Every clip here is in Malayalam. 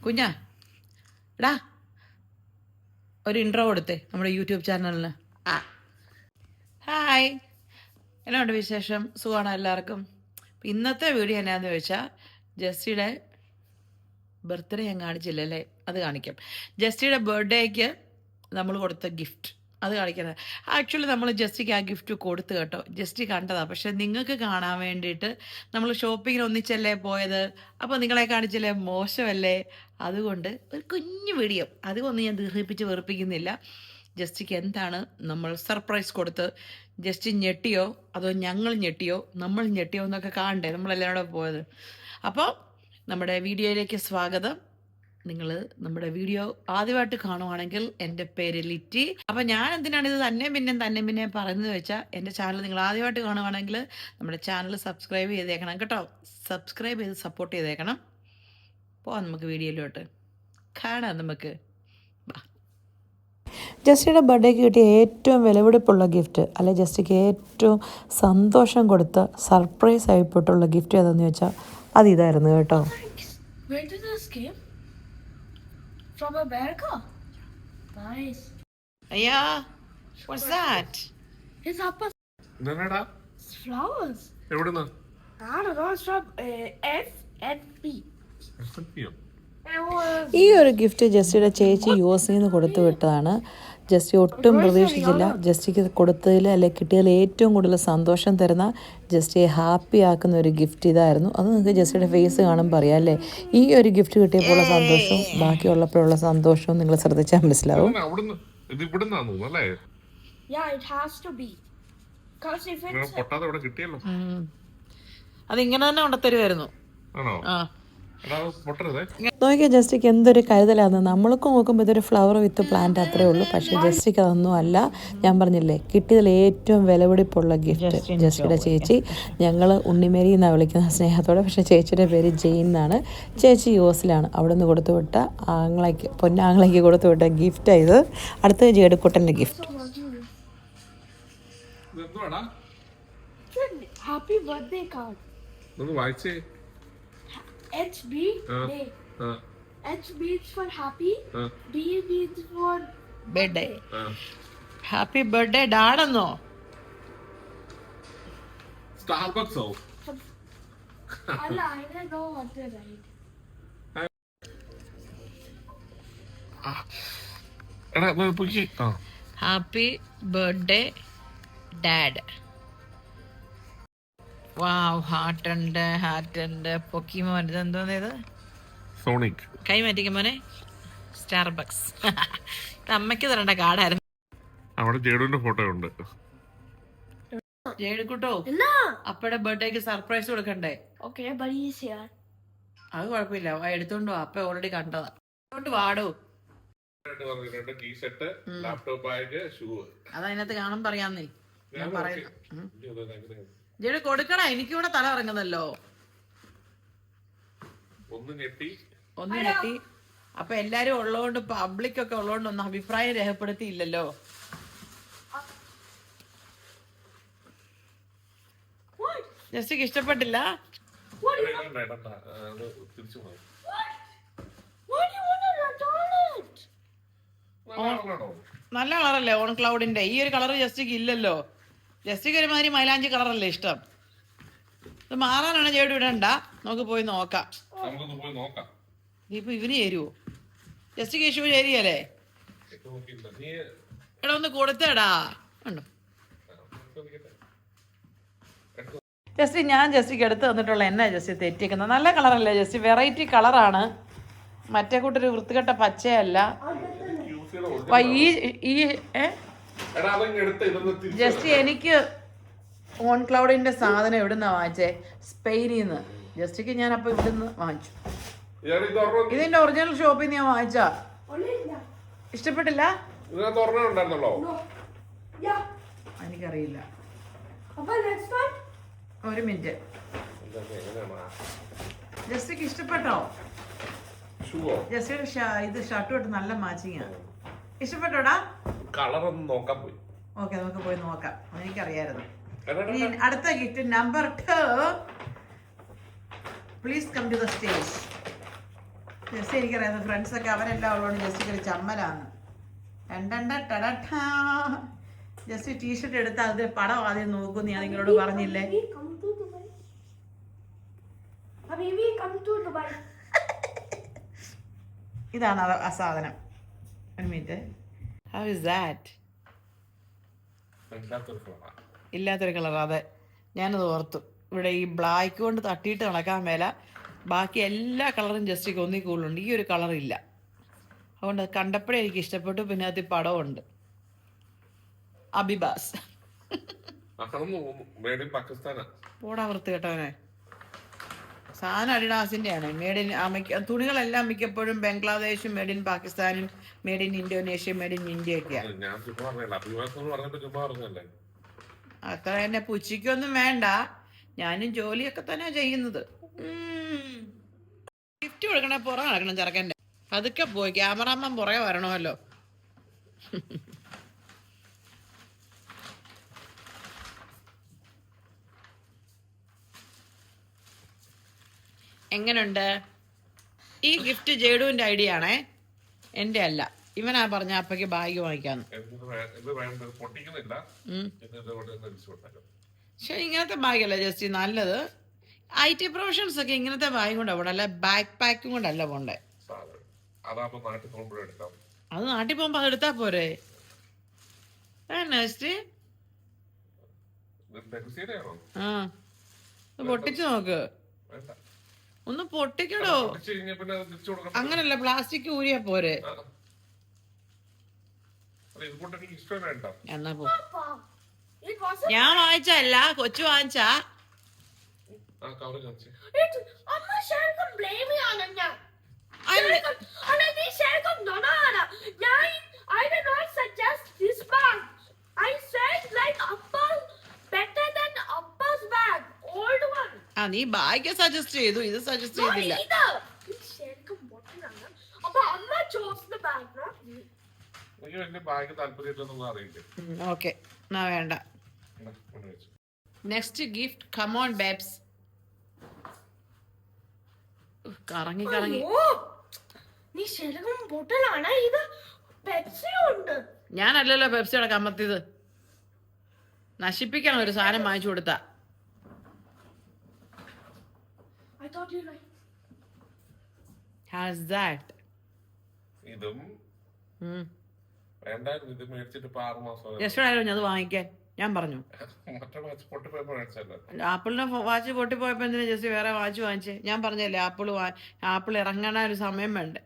കുഞ്ഞാ എടാ ഒരു ഇൻട്രോ കൊടുത്തേ നമ്മുടെ യൂട്യൂബ് ചാനലിന് ആ. ഹായ് എന്നോട് വിശേഷം? സുഖമാണോ എല്ലാവർക്കും? ഇന്നത്തെ വീഡിയോ എന്നാന്ന് ചോദിച്ചാൽ ജസ്സിയുടെ ബർത്ത്ഡേ ഞാൻ കാണിച്ചില്ലല്ലേ? അത് കാണിക്കാം. ജസ്സിയുടെ ബർത്ത്ഡേക്ക് നമ്മൾ കൊടുത്ത ഗിഫ്റ്റ് അത് കാണിക്കുന്നത്. ആക്ച്വലി നമ്മൾ ജസ്റ്റിക്ക് ആ ഗിഫ്റ്റ് കൊടുത്തു കേട്ടോ. ജസ്റ്റ് കണ്ടതാണ് പക്ഷെ നിങ്ങൾക്ക് കാണാൻ വേണ്ടിയിട്ട് നമ്മൾ ഷോപ്പിങ്ങിന് ഒന്നിച്ചല്ലേ പോയത്? അപ്പോൾ നിങ്ങളെ കാണിച്ചല്ലേ? മോശമല്ലേ? അതുകൊണ്ട് ഒരു കുഞ്ഞു വീഡിയോ. അതുകൊന്നും ഞാൻ ദീർഘിപ്പിച്ച് വെറുപ്പിക്കുന്നില്ല. ജസ്റ്റിക്ക് എന്താണ് നമ്മൾ സർപ്രൈസ് കൊടുത്ത്? ജസ്റ്റ് ഞെട്ടിയോ? അതോ ഞങ്ങൾ ഞെട്ടിയോ? നമ്മൾ ഞെട്ടിയോ എന്നൊക്കെ കാണണ്ടേ? നമ്മളെല്ലാവരും കൂടെ പോയത്. അപ്പോൾ നമ്മുടെ വീഡിയോയിലേക്ക് സ്വാഗതം. നിങ്ങൾ നമ്മുടെ വീഡിയോ ആദ്യമായിട്ട് കാണുവാണെങ്കിൽ എന്റെ പേര് ലിറ്റി. അപ്പം ഞാൻ എന്തിനാണ് ഇത് തന്നെ പിന്നെ തന്നെ പിന്നെ പറയുന്നത് വെച്ചാൽ എന്റെ ചാനൽ നിങ്ങൾ ആദ്യമായിട്ട് കാണുവാണെങ്കിൽ നമ്മുടെ ചാനൽ സബ്സ്ക്രൈബ് ചെയ്തേക്കണം കേട്ടോ. സബ്സ്ക്രൈബ് ചെയ്ത് സപ്പോർട്ട് ചെയ്തേക്കണം. പോവാം നമുക്ക് വീഡിയോയിലോട്ട്. കാണാം നമുക്ക്. ജസ്റ്റിയുടെ ബർത്ത്ഡേക്ക് കിട്ടിയ ഏറ്റവും വിലപിടിപ്പുള്ള ഗിഫ്റ്റ് അല്ലെ ജസ്റ്റിക്ക് ഏറ്റവും സന്തോഷം കൊടുത്ത സർപ്രൈസ് ആയിപ്പോട്ടുള്ള ഗിഫ്റ്റ് ഏതാണെന്ന് വെച്ചാൽ അത് ഇതായിരുന്നു കേട്ടോ Where did this came? From America? Nice. Yeah. What's that? His upper ഇതെന്നാടാ flowers. എവിടുന്ന് I don't know, it's from uh, F and P. ഈ ഒരു ഗിഫ്റ്റ് ജസ്റ്റിയുടെ ചേച്ചി യു എസ് നിന്ന് കൊടുത്തു വിട്ടതാണ് ജസ്റ്റി ഒട്ടും പ്രതീക്ഷിച്ചില്ല. ജസ്റ്റിക്ക് കൊടുത്തതിൽ അല്ലെ കിട്ടിയതിൽ ഏറ്റവും കൂടുതൽ സന്തോഷം തരുന്ന ജസ്റ്റിയെ ഹാപ്പി ആക്കുന്ന ഒരു ഗിഫ്റ്റ് ഇതായിരുന്നു. അത് നിങ്ങൾക്ക് ജസ്റ്റിയുടെ ഫേസ് കാണുമ്പോൾ അറിയാം അല്ലേ? ഈ ഒരു ഗിഫ്റ്റ് കിട്ടിയപ്പോഴുള്ള സന്തോഷവും ബാക്കിയുള്ളപ്പോഴുള്ള സന്തോഷവും നിങ്ങൾ ശ്രദ്ധിച്ചാൽ മനസ്സിലാവും. അതിങ്ങനെ തന്നെ കൊണ്ടുത്തരുമായിരുന്നു ആണോ? നോക്കിയാൽ ജസ്റ്റിക്ക് എന്തൊരു കരുതലാന്ന്. നമ്മൾക്ക് നോക്കുമ്പോൾ ഇതൊരു ഫ്ലവർ വിത്ത് പ്ലാന്റ് അത്രേ ഉള്ളൂ. പക്ഷെ ജസ്റ്റിക്ക് അതൊന്നും അല്ല. ഞാൻ പറഞ്ഞില്ലേ കിട്ടിയതിൽ ഏറ്റവും വിലപിടിപ്പുള്ള ഗിഫ്റ്റ് ജസ്റ്റിയുടെ ചേച്ചി. ഞങ്ങൾ ഉണ്ണിമേരി എന്നാണ് വിളിക്കുന്ന സ്നേഹത്തോടെ പക്ഷെ ചേച്ചിയുടെ പേര് ജെയിൻ എന്നാണ് ചേച്ചി യു എസിലാണ് അവിടെ നിന്ന് കൊടുത്തുവിട്ട ആങ്ങളയ്ക്ക് പൊന്നാങ്ങളയ്ക്ക് കൊടുത്തുവിട്ട ഗിഫ്റ്റ് ഗിഫ്റ്റാണ് ഇത്. അടുത്തത് ജേടുക്കുട്ടന്റെ gift happy birthday card birthday card. ഒന്ന് വായിച്ചേ. HB Uh. day. H means for happy. B means for birthday happy birthday ഡാഡെന്നോ സ്റ്റാർബക്സോ Allah, I don't know what to write. എടാ പൊക്കി ആ happy birthday dad wow heart ഉണ്ട് ഹാർട്ട് ഉണ്ട്. പൊക്കിമോൻ ഇതെന്തോന്ന് ഇത് സോണിക് കൈ മാറ്റിക്കും മോനെ. സ്റ്റാർബക്സ് ഇത് അമ്മയ്ക്ക് തരണ്ട കാർഡായിരുന്നു. അവിടെ ജേഡുവിന്റെ ഫോട്ടോ ഉണ്ട്. ജേടിക്കുട്ടോ No. അപ്പയുടെ ബർത്ത്ഡേക്ക് സർപ്രൈസ് കൊടുക്കണ്ടേ. അത് കുഴപ്പമില്ല. ആ എടുത്തോണ്ട് വാ. അപ്പ ഓൾറെഡി കണ്ടതാ. അതുകൊണ്ട് വാടോ. അതതിനകത്ത് കാണാൻ പറയാന്നേ. ഞാൻ പറയുന്നു ജേടി കൊടുക്കണ എനിക്കിവിടെ തല ഇറങ്ങുന്നല്ലോ. ഒന്ന് ഞെട്ടി. ഒന്ന് ഞെട്ടി. അപ്പൊ എല്ലാരും ഉള്ളതുകൊണ്ട് പബ്ലിക് ഒക്കെ ഉള്ളതുകൊണ്ട് ഒന്നും അഭിപ്രായം രേഖപ്പെടുത്തിയില്ലല്ലോ? ജസ്റ്റിക്ക് ഇഷ്ടപ്പെട്ടില്ല? നല്ല കളറല്ലേ ഓൺ ക്ലൗഡിന്റെ. ഈ ഒരു കളർ ജസ്റ്റിക്ക് ഇല്ലല്ലോ. ജസ്റ്റിക്ക് ഒരുമാതിരി മൈലാഞ്ചി കളറല്ലേ ഇഷ്ടം? ഇത് മാറാനാണ് ചേട്ടൻ ഇടണ്ട? നമുക്ക് പോയി നോക്കാം. നമുക്കൊന്ന് പോയി നോക്കാം. ഇപ്പൊ ഇവന് ചേരുവോ? ജസ്റ്റിക്ക് ഇഷ്യൂ ചേരിയല്ലേ എടാ ഒന്ന് കൊടുത്തേടാ. ജസ്റ്റി ജസ്റ്റ് ഞാൻ ജസ്റ്റിക്ക് എടുത്ത് തന്നിട്ടുള്ള എന്നാ ജസ്റ്റി തെറ്റിക്കുന്നത്? നല്ല കളറല്ലേ ജസ്റ്റി വെറൈറ്റി കളറാണ്. മറ്റേ കൂട്ടൊരു വൃത്തികെട്ട പച്ചയല്ല. ഈ ഈ ഏ? ജസ്റ്റ് എനിക്ക് ഓൺ ക്ലൗഡിന്റെ സാധനം എവിടുന്ന വാങ്ങിച്ചേ? സ്പെയിനിൽ നിന്ന് ജസ്റ്റിക്ക് ഞാൻ അപ്പൊ ഇവിടുന്ന് വാങ്ങിച്ചു. ഇതിന്റെ ഒറിജിനൽ ഷോപ്പിൽ നിന്ന് ഞാൻ വാങ്ങിച്ച ഇഷ്ടപ്പെട്ടില്ല. എനിക്കറിയില്ല. ഒരു മിനിറ്റ്? ജസ്റ്റിക്ക് ഇഷ്ടപ്പെട്ടോ? ജസ്റ്റിയുടെ ഇത് ഷർട്ട് ഇട്ട് നല്ല മാച്ചിങ് ആണ് ഇഷ്ടപ്പെട്ടോടാ കളർ ഒന്ന് നോക്കാൻ പോയി. ഓക്കെ നമുക്ക് പോയി നോക്കാം. എനിക്കറിയായിരുന്നു. അടുത്ത gift number two please come to the stage just എനിക്കറിയാം ഫ്രണ്ട്സ് ഒക്കെ അവരെല്ലാം ഉള്ളതുകൊണ്ട് ജസ്റ്റ് ഒരു ചമ്മലാണ്. രണ്ടണ്ട ടടട്ടാ ജസ്റ്റ് ടീഷർട്ട് എടുത്ത് അത് പടം ആദ്യം നോക്കും ഞാൻ നിങ്ങളോട് പറഞ്ഞില്ലേ. ഇതാണ് ആ സാധനം. ഒരു മിനിറ്റ് ഹൗ ഇസ് ദാറ്റ് ഇല്ലാത്തൊരു കളർ അതെ. ഞാനത് ഓർത്തു. ഇവിടെ ഈ ബ്ലാക്ക് കൊണ്ട് തട്ടിയിട്ട് നടക്കാൻ മേല. ബാക്കി എല്ലാ കളറും ജസ്റ്റ് ഒന്നി കൂടുതലുണ്ട് ഈ ഒരു കളർ ഇല്ല. അതുകൊണ്ട് കണ്ടപ്പോഴേ എനിക്ക് ഇഷ്ടപ്പെട്ടു. പിന്നെ അത് പടമുണ്ട് അബിബാസ്. പോടാ വൃത്തി കേട്ടവനെ. സാധനം അഡിഡാസിന്റെ ആണ് മേഡ് ഇൻ തുണികളെല്ലാം മിക്കപ്പോഴും ബംഗ്ലാദേശും മേഡ് ഇൻ പാകിസ്ഥാനും made in Indonesia made in India ഒക്കെയാണ് ഞാൻ ചുമ്മാ പറഞ്ഞല്ല അഭിമാസം എന്ന് പറഞ്ഞിട്ട് ചുമ്മാ പറഞ്ഞല്ലേ അത്ര തന്നെ പുച്ചിക്കൊന്നും വേണ്ട. ഞാനും ജോലിയൊക്കെ തന്നെ ചെയ്യുന്നത്. ഗിഫ്റ്റ് കൊടുക്കണ പുറം നടക്കണം ചെറുക്കന്റെ. അതൊക്കെ പോയി ക്യാമറാമാൻ പുറകെ വരണമല്ലോ. എങ്ങനുണ്ട്? ഈ ഗിഫ്റ്റ് ജേഡുവിന്റെ ഐഡിയ ആണേ. എന്റെ അല്ല. ഇവനാ പറഞ്ഞ അപ്പക്ക് ബാഗ് വാങ്ങിക്കാന്ന്. പക്ഷെ ഇങ്ങനത്തെ ബാഗല്ല ജസ്റ്റ് നല്ലത്. ഐ ടി പ്രൊഫഷൻസ് ഒക്കെ ഇങ്ങനത്തെ ബാഗ് കൊണ്ട് അവിടെ അല്ല ബാക്ക് പാക്കും കൊണ്ടല്ല പോണ്ടേ? അത് നാട്ടിൽ പോകുമ്പോ എടുത്താ പോരെ? പൊട്ടിച്ചു ആ. നോക്ക്. ഒന്ന് പൊട്ടിക്കടോ. അങ്ങനല്ല പ്ലാസ്റ്റിക് ഊരിയ പോരെ. എന്നാ പോ. ഞാൻ വാങ്ങിച്ചല്ല കൊച്ചു വാങ്ങിച്ചാ. ആ ആ നീ ബാഗ് സജസ്റ്റ് ചെയ്തു. ഇത് സജസ്റ്റ് ചെയ്തില്ല. ഓക്കെ എന്നാ വേണ്ട. നെക്സ്റ്റ് ഗിഫ്റ്റ് കമോൺ ബേബ്സ് കറങ്ങി കറങ്ങി. നീ ശരിക്കും ബോട്ടിലാണ് ഇത്? പെപ്സി ഉണ്ട്. ഞാനല്ലല്ലോ പെപ്സിയുടെ കമ്മത്തിയത് നശിപ്പിക്കണം ഒരു സാധനം വാങ്ങിച്ചു കൊടുത്ത I thought you like How's that? ഇതും വേണ്ടായിരുന്നു. ഇത് മേടിച്ചിട്ട് ഇപ്പൊ ആറ് മാസം ജസ്റ്റ് ഞാൻ അത് വാങ്ങിക്കാൻ. ഞാൻ പറഞ്ഞു. മറ്റേ വാച്ച് പൊട്ടിപ്പോയപ്പോ മേടിച്ചല്ലോ ആപ്പിളിന്റെ വാച്ച് പൊട്ടിപ്പോയപ്പോ എന്തിനാ ജസ്റ്റ് വേറെ വാച്ച് വാങ്ങിച്ചേ? ഞാൻ പറഞ്ഞല്ലേ ആപ്പിൾ ആപ്പിൾ ഇറങ്ങണ ഒരു സമയം വേണ്ടേ?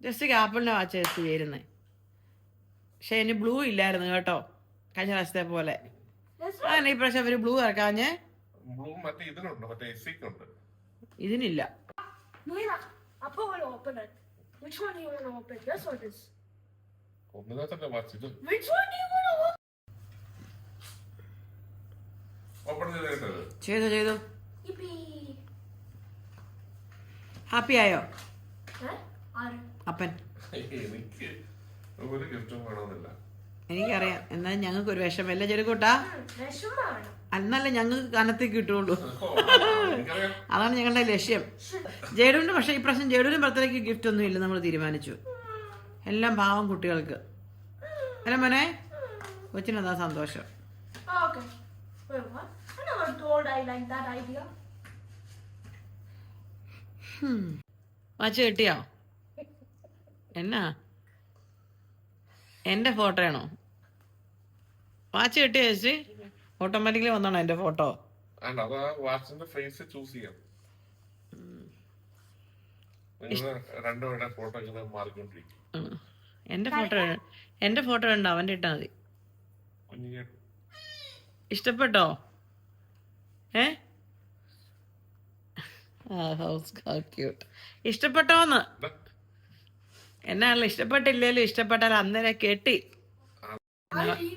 ജസ്റ്റ് ആപ്പിളിന്റെ വാച്ച് ജസ്റ്റ് ചേരുന്നേ പക്ഷെ ഇനി ബ്ലൂ ഇല്ലായിരുന്നു കേട്ടോ. കഴിഞ്ഞ പ്രാവശ്യത്തെ പോലെ. അങ്ങനെ ഈ പ്രാവശ്യം അവർ ബ്ലൂ ഇറക്കാഞ്ഞ്? മറ്റേ ഇതിനുണ്ടോ മറ്റേ ഉണ്ട് ഇതിനില്ല. ഹാപ്പി ആയോ? അപ്പൻ. എനിക്ക് ഒരു ഗിഫ്റ്റും വേണമെന്നില്ല. എനിക്കറിയാം. എന്നാലും ഞങ്ങൾക്ക് ഒരു വിഷമല്ല ചെറുക്കൂട്ടാ അന്നല്ലേ ഞങ്ങൾക്ക് കനത്തിൽ കിട്ടുള്ളൂ. എനിക്കറിയാം. അതാണ് ഞങ്ങളുടെ ലക്ഷ്യം. ജേഡുവിന് പക്ഷേ ഇപ്രാവശ്യം ജേഡുവിന് ബർത്ത്ഡേക്ക് ഗിഫ്റ്റ് ഒന്നും ഇല്ല നമ്മൾ തീരുമാനിച്ചു. എല്ലാം പാവം കുട്ടികൾക്ക്. അല്ല മോനെ? കൊച്ചിനതാ സന്തോഷം? okay. Wait, what? I never told I like that idea. Watch കിട്ടിയോ? എന്നാ? എന്റെ ഫോട്ടോയാണോ? വാച്ച് കിട്ടിയ ചേച്ചി ഓട്ടോമാറ്റിക്കലി വന്നാണോ എന്റെ ഫോട്ടോ? അല്ല അത് വാച്ചിന്റെ ഫേസ് ചൂസ് ചെയ്യാം. രണ്ടുപേരുടെ ഫോട്ടോ ഇങ്ങനെ മാറിക്കൊണ്ടിരിക്കും. എന്റെ ഫോട്ടോ എന്റെ ഫോട്ടോ ഉണ്ട് അവന്റെ ഇട്ടാൽ മതി. ഇഷ്ടപ്പെട്ടോ? ഏ? ക്യൂട്ട് ഇഷ്ടപ്പെട്ടോന്ന് എന്നാണല്ലോ ഇഷ്ടപ്പെട്ടില്ലേലും ഇഷ്ടപ്പെട്ടാൽ അന്നേരം കെട്ടി.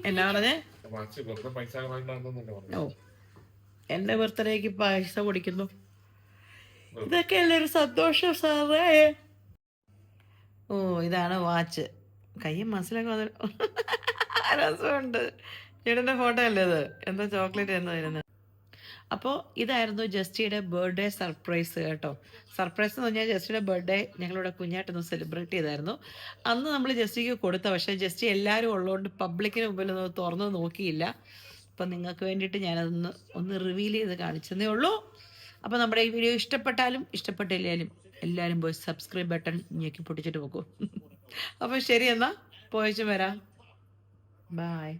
എന്നാ- പറഞ്ഞേ? എന്റെ ബർത്ത്ഡേക്ക് പൈസ കുടിക്കുന്നു ഇതൊക്കെയല്ലേ ഒരു സന്തോഷം സാറേ. ഓ ഇതാണ് വാച്ച്. കയ്യും മനസ്സിലൊക്കെ വന്നു രസമുണ്ട്. ചേട്ടന്റെ ഫോട്ടോ അല്ലേ ഇത്? എന്താ ചോക്ലേറ്റ് എന്താ വരുന്നത് അപ്പോൾ ഇതായിരുന്നു ജസ്റ്റിയുടെ ബർത്ത്ഡേ സർപ്രൈസ് കേട്ടോ. സർപ്രൈസ് എന്ന് പറഞ്ഞാൽ ജസ്റ്റിയുടെ ബർത്ത്ഡേ ഞങ്ങളിവിടെ കുഞ്ഞായിട്ടൊന്ന് സെലിബ്രേറ്റ് ചെയ്തായിരുന്നു. അന്ന് നമ്മൾ ജസ്റ്റിക്ക് കൊടുത്ത പക്ഷേ ജസ്റ്റി എല്ലാവരും ഉള്ളതുകൊണ്ട് പബ്ലിക്കിന് മുമ്പിൽ ഒന്ന് തുറന്ന് നോക്കിയില്ല. അപ്പം നിങ്ങൾക്ക് വേണ്ടിയിട്ട് ഞാനതൊന്ന് ഒന്ന് റിവീൽ ചെയ്ത് കാണിച്ചതേ ഉള്ളൂ. അപ്പോൾ നമ്മുടെ ഈ വീഡിയോ ഇഷ്ടപ്പെട്ടാലും ഇഷ്ടപ്പെട്ടില്ലാലും എല്ലാവരും പോയി സബ്സ്ക്രൈബ് ബട്ടൺ ഞെക്കി പൊട്ടിച്ചിട്ട് പോകും അപ്പോൾ ശരി എന്നാൽ പോയച്ചും വരാം. ബായ്